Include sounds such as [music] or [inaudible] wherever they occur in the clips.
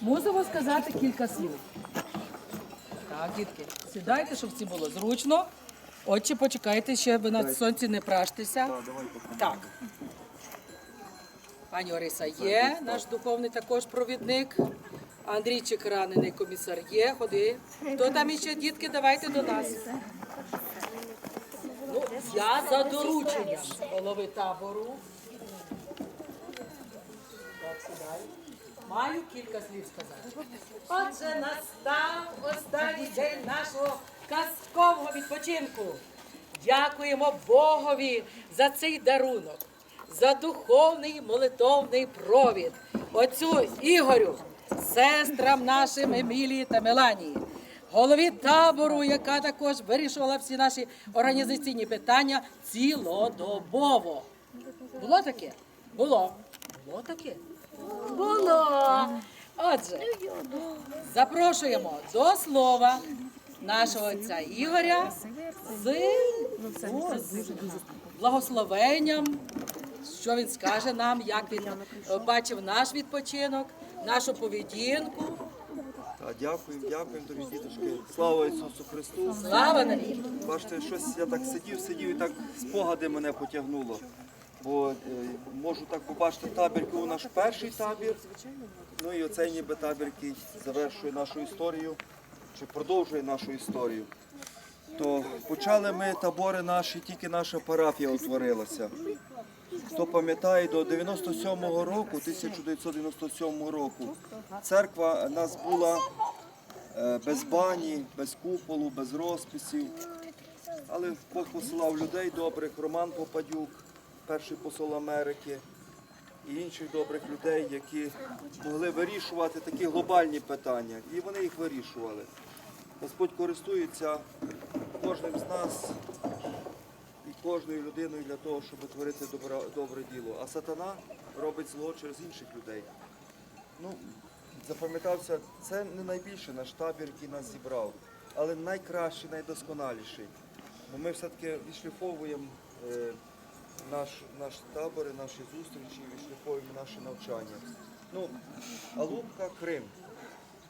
мусимо сказати кілька слів. Так, дітки, сідайте, щоб всім було зручно. Отче, почекайте, ще ви на сонці не праштеся. Так. Пані Ориса є, наш духовний також провідник. Андрійчик ранений комісар є, ходи. Хто там іще, дітки, давайте до нас. Ну, я за дорученням голови табору. Так, сідай. Маю кілька слів сказати. Отже, настав останній день нашого казкового відпочинку. Дякуємо Богові за цей дарунок, за духовний молитовний провід. Отцю Ігорю, сестрам нашим Емілії та Меланії, голові табору, яка також вирішувала всі наші організаційні питання цілодобово. Було таке? Було. Було таке? Було. Отже, запрошуємо до слова нашого отця Ігоря з, благословенням, що він скаже нам, як він бачив наш відпочинок, нашу поведінку. Та, дякуємо, дякуємо, дорогі діточки. Слава Ісусу Христу. Слава! Бачите, щось я так сидів, сидів і так спогади мене потягнуло. Бо е, можу так побачити табір, коли наш перший табір. Ну і оцей ніби табір, який завершує нашу історію, чи продовжує нашу історію. То почали ми табори наші, тільки наша парафія утворилася. Хто пам'ятає, до 97-го року, 1997 року, церква у нас була е, без бані, без куполу, без розписів. Але Бог посилав людей добрих, Роман Попадюк, перший посол Америки, і інших добрих людей, які могли вирішувати такі глобальні питання. І вони їх вирішували. Господь користується кожним з нас і кожною людиною для того, щоб творити добре, добре діло. А сатана робить зло через інших людей. Ну, запам'ятався, це не найбільший наш табір, який нас зібрав, але найкращий, найдосконаліший. Бо ми все-таки відшліфовуємо е, наш, наш табори, наші зустрічі, відшліфовуємо наше навчання. Ну, Алубка, Крим,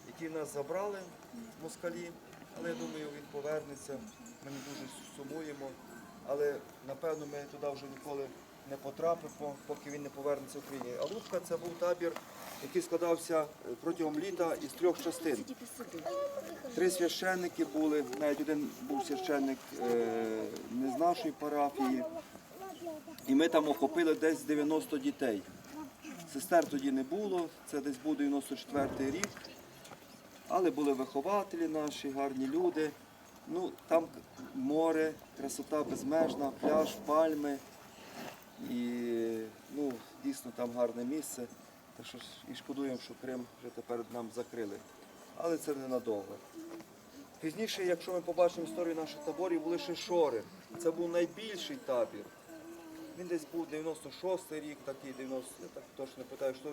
який нас забрали в москалі, але я думаю, він повернеться. Ми не дуже сумуємо. Але напевно ми туди вже ніколи не потрапимо, поки він не повернеться в Україні. Алубка це був табір, який складався е, протягом літа із трьох частин. Три священники були, навіть один був священник е, не з нашої парафії. І ми там охопили десь 90 дітей. Сестер тоді не було, це десь був 94-й рік. Але були вихователі наші, гарні люди. Ну, там море, красота безмежна, пляж, пальми. І ну, дійсно там гарне місце. Так що і шкодуємо, що Крим вже тепер нам закрили. Але це ненадовго. Пізніше, якщо ми побачимо історію наших таборів, були ще шори. Це був найбільший табір. Він десь був 96-й рік, такий 90, я так точно питаю, що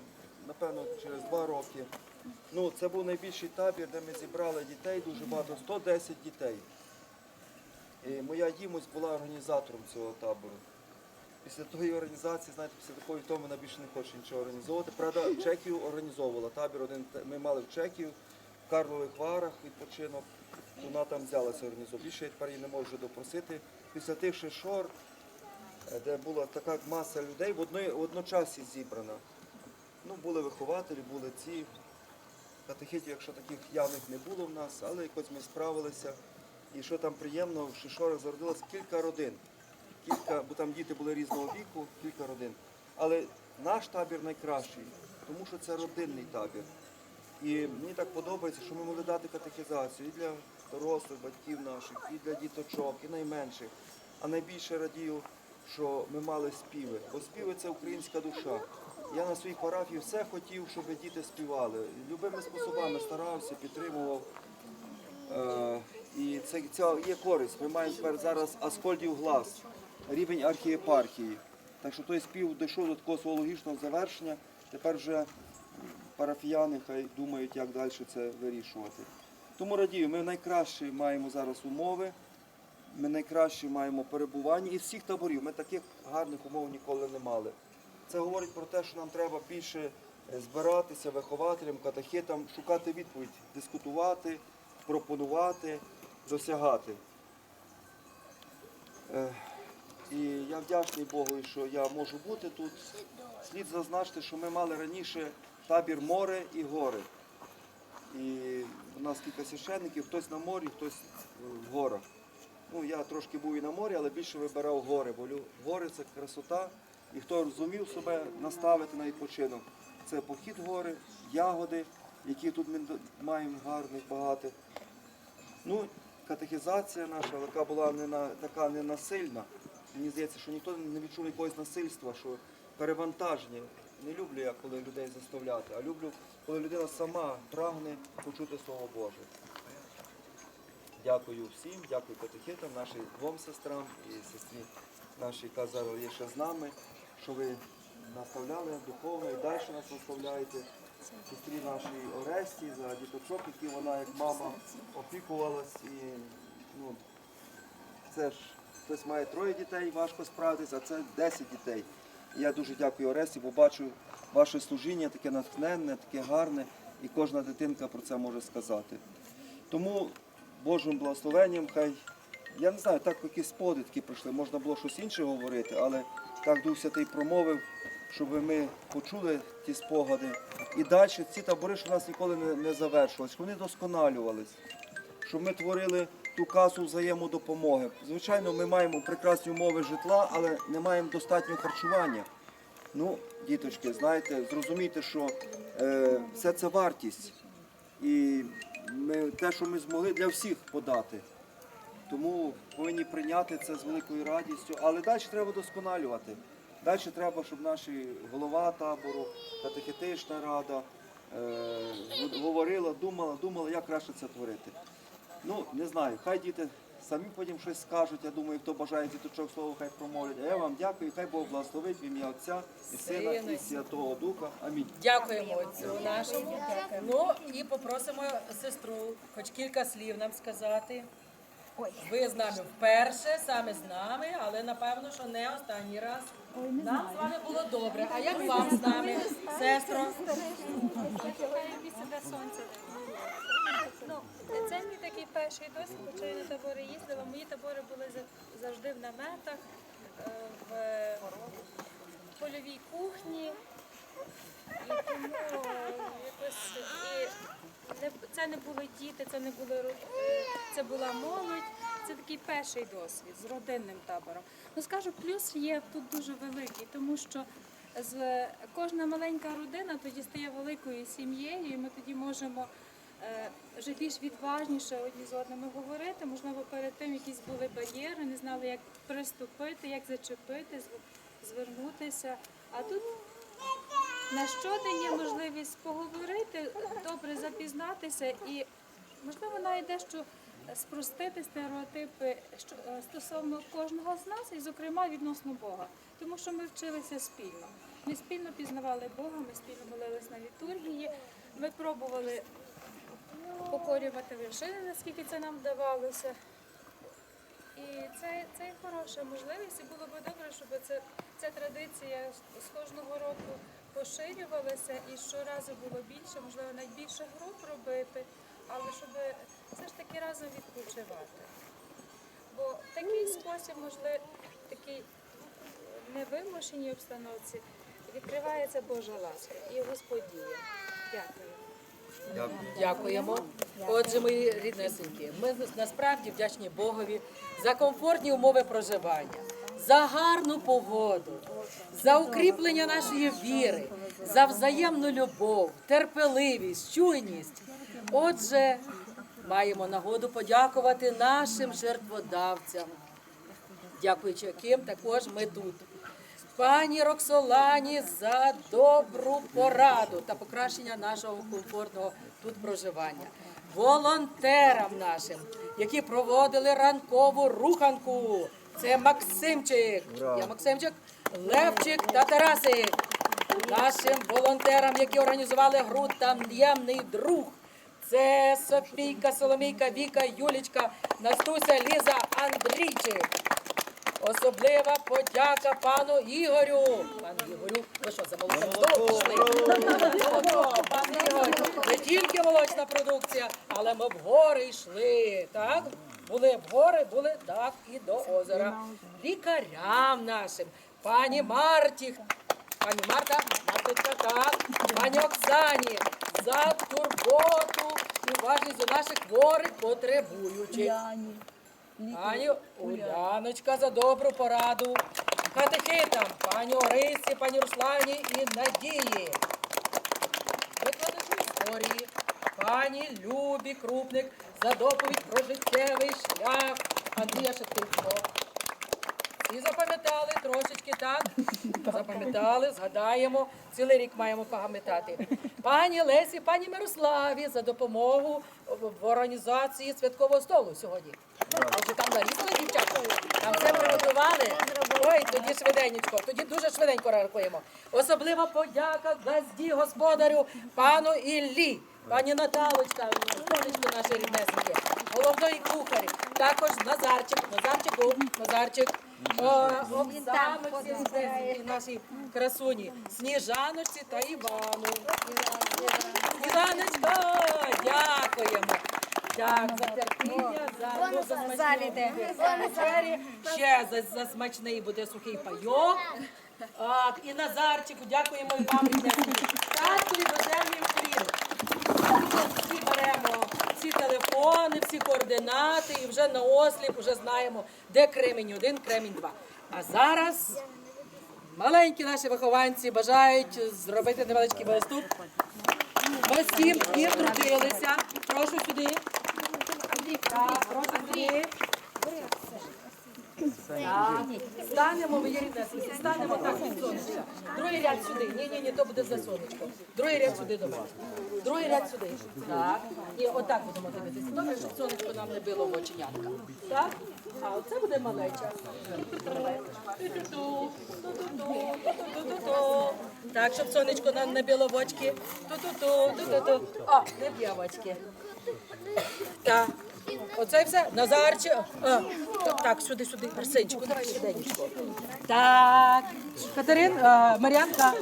напевно через два роки. Ну, це був найбільший табір, де ми зібрали дітей, дуже багато, 110 дітей. І моя Дімусь була організатором цього табору. Після тої організації, знаєте, після такої втоми вона більше не хоче нічого організовувати. Правда, Чехію організовувала табір. Один ми мали в Чехію, в Карлових Варах відпочинок. Вона там взялася організовувати. Більше я тепер її не можу допросити. Після тих ще шор, е, де була така маса людей, в одночасі зібрана. Ну, були вихователі, були ці. Катехитів, якщо таких явних не було в нас, але якось ми справилися. І що там приємно, в Шишорах зародилось кілька родин. Кілька, бо там діти були різного віку, кілька родин. Але наш табір найкращий, тому що це родинний табір. І мені так подобається, що ми могли дати катехізацію і для дорослих батьків наших, і для діточок, і найменших. А найбільше радію, що ми мали співи. Бо співи це українська душа. Я на своїй парафії все хотів, щоб діти співали. Любими способами старався, підтримував. Е, і це, це є користь. Ми маємо тепер зараз Аскольдів глас, рівень архієпархії. Так що той спів дійшов до такого свого логічного завершення. Тепер вже парафіяни хай думають, як далі це вирішувати. Тому радію, ми найкращі маємо зараз умови, ми найкраще маємо перебування із всіх таборів. Ми таких гарних умов ніколи не мали. Це говорить про те, що нам треба більше е, збиратися вихователям, катехетам, шукати відповідь, дискутувати, пропонувати, досягати. Е, І я вдячний Богу, що я можу бути тут. Слід зазначити, що ми мали раніше табір море і гори. І у нас кілька священників, хтось на морі, хтось е, в горах. Ну, я трошки був і на морі, але більше вибирав гори, бо гори це красота. І хто зумів себе наставити на відпочинок, це похід гори, ягоди, які тут ми маємо гарних, багато. Ну, катехізація наша, яка була не на, така ненасильна. Мені здається, що ніхто не відчув якогось насильства, що перевантаження. Не люблю я, коли людей заставляти, а люблю, коли людина сама прагне почути Слово Боже. Дякую всім, дякую катехетам, нашим двом сестрам і сестрі нашій, яка зараз є ще з нами, що ви наставляли духовно і далі нас наставляєте. Сестрі нашій Оресті за діточок, які вона як мама опікувалась. І, ну, це ж хтось має троє дітей, важко справитися, а це 10 дітей. І я дуже дякую Оресі, бо бачу ваше служіння таке натхненне, таке гарне, і кожна дитинка про це може сказати. Тому Божим благословенням, хай, я не знаю, так якісь споди прийшли, можна було щось інше говорити, але так Дух Святий промовив, щоб ми почули ті спогади. І далі ці табори, що в нас ніколи не, не завершувалися, вони досконалювались, щоб ми творили ту касу взаємодопомоги. Звичайно, ми маємо прекрасні умови житла, але не маємо достатнього харчування. Ну, діточки, знаєте, зрозумійте, що е, все це вартість. І ми, те, що ми змогли для всіх подати. Тому повинні прийняти це з великою радістю. Але далі треба досконалювати. Далі треба, щоб наші голова табору, катехетична рада е, говорила, думала, думала, як краще це творити. Ну, не знаю, хай діти самі потім щось скажуть. Я думаю, хто бажає діточок слово, хай промовлять. А я вам дякую, хай Бог благословить в ім'я Отця і Сина і Святого Духа. Амінь. Дякуємо отцю нашому. Ну і попросимо сестру хоч кілька слів нам сказати. Ви з нами вперше, саме з нами, але напевно, що не останній раз. Нам з вами було добре. А як вам з нами, сестро? Себе. Ну, це мій такий перший досвід, хоча я на табори їздила. Мої табори були завжди в наметах, е, в польовій кухні. І тому якось і не, це не були діти, це не були е, це була молодь. Це такий перший досвід з родинним табором. Ну скажу, плюс є тут дуже великий, тому що з кожна маленька родина тоді стає великою сім'єю, і ми тоді можемо е, вже більш відважніше одні з одними говорити. Можливо, перед тим якісь були бар'єри, не знали, як приступити, як зачепити, звернутися. А тут на щодень є можливість поговорити, добре запізнатися і, можливо, навіть дещо спростити стереотипи е, стосовно кожного з нас, і, зокрема, відносно Бога. Тому що ми вчилися спільно. Ми спільно пізнавали Бога, ми спільно молились на літургії, ми пробували покорювати вершини, наскільки це нам вдавалося. І це, це хороша можливість, і було б добре, щоб це, ця традиція з- кожного року поширювалася і щоразу було більше, можливо, навіть більше груп робити, але щоб все ж таки разом відпочивати. Бо в такий спосіб, можливо, такий невимушеній обстановці відкривається Божа ласка і Господь діє. Дякую. Дякуємо. Отже, мої ріднесенькі, ми насправді вдячні Богові за комфортні умови проживання, за гарну погоду, за укріплення нашої віри, за взаємну любов, терпеливість, чуйність. Отже, маємо нагоду подякувати нашим жертводавцям, дякуючи яким також ми тут. Пані Роксолані за добру пораду та покращення нашого комфортного тут проживання. Волонтерам нашим, які проводили ранкову руханку. Це Максимчик. Я Максимчик, Левчик та Тарасик. Нашим волонтерам, які організували гру «Таємний друг. Це Софійка, Соломійка, Віка, Юлічка, Настуся, Ліза, Андрійчик. Особлива подяка пану Ігорю. Пану Ігорю, ви що, за пішли? Молоко, пан Ігор. Не тільки молочна продукція, але ми в гори йшли. Так? Були в гори, були так і до озера. Лікарям нашим, пані Марті. Пані Марта, Марточка, так, пані Оксані, за турботу і уважність до наших хворих потребуючих. Пані Уляночка за добру пораду. Катехитам, пані Орисі, пані Руслані і Надії. Викладачу історії, пані Любі Крупник за доповідь про життєвий шлях Андрія Шептицького. І запам'ятали трошечки [laughs] так. Запам'ятали, згадаємо. Цілий рік маємо пам'ятати. Пані Лесі, пані Мирославі за допомогу в- організації святкового столу сьогодні. А вже там нарізали дівчата? Там все приготували? Ой, тоді швиденько, тоді дуже швиденько рахуємо. Особлива подяка газді господарю пану Іллі. Пані Наталочка, сонечко наше ріднесеньке, головної кухарі, також Назарчик, Назарчику, Назарчик, о, Оксаночці, нашій красуні, Сніжаночці та Івану. Іваночка, дякуємо. Так, за терпіння, за. Ще за, за смачний буде сухий пайок. Так, і Назарчику, дякуємо і вам, доземний уклін. Всі беремо всі телефони, всі координати і вже на осліп вже знаємо, де кремінь один, кремінь два. А зараз маленькі наші вихованці бажають зробити невеличкий виступ. Ми всім і трудилися. Прошу сюди. Так, прошу сюди. Станемо, ви ріднесенькі, станемо так від сонечка. Другий ряд сюди. Ні, ні, ні, то буде за сонечко. Другий ряд сюди до вас. Другий ряд сюди. Так. І отак будемо дивитися. Добре, щоб сонечко нам не било в оченятка. Так? А оце буде малеча. Так, щоб сонечко нам не било в очки. Ту-ту-ту, ту-ту-ту. О, не б'є в очки. Так. Оце все. Назарче. Так, сюди, сюди. Арсенчику, давай швиденько. Так. Катерин, Маріанка, Мар'янка.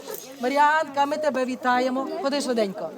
Мар'янка, ми тебе вітаємо. Ходи швиденько.